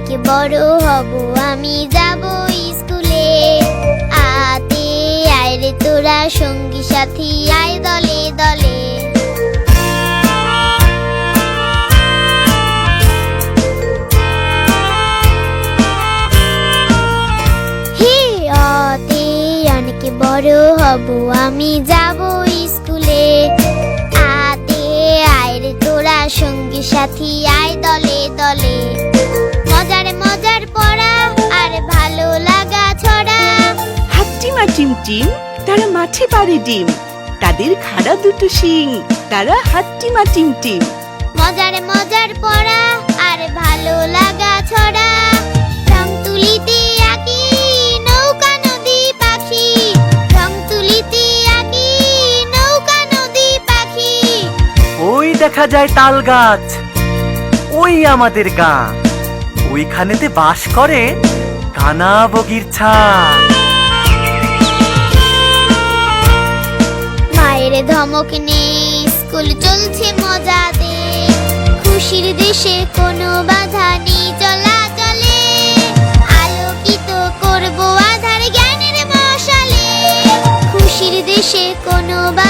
থেকে বড় হব, আমি যাব স্কুলে। আতে আয় রে তোরা সঙ্গী সাথী, আয় দলে দলে। বড় হব, আমি যাব স্কুলে। আতে আয় রে তোরা সঙ্গী সাথী, আয় দলে টিম টিম তারা মাঠে পারে ডিম। তাদের খাড়া দুটো শিং তারা হাট্টিমা টিম টিম। মজার মজার পড়া আর ভালো লাগা ছড়া। রং তুলিতে আঁকি নৌকা নদী পাখি। রং তুলিতে আঁকি নৌকা নদী পাখি। ওই দেখা যায় তাল গাছ ওই আমাদের গা ওইখানেতে বাস করে কানা বগির ছা ধমক নেই। স্কুল চলছে মজাতে। খুশির দেশে কোনো বাধা নেই চলাচলে। আলোকিত করব জ্ঞানের খুশির দেশে কোনো বা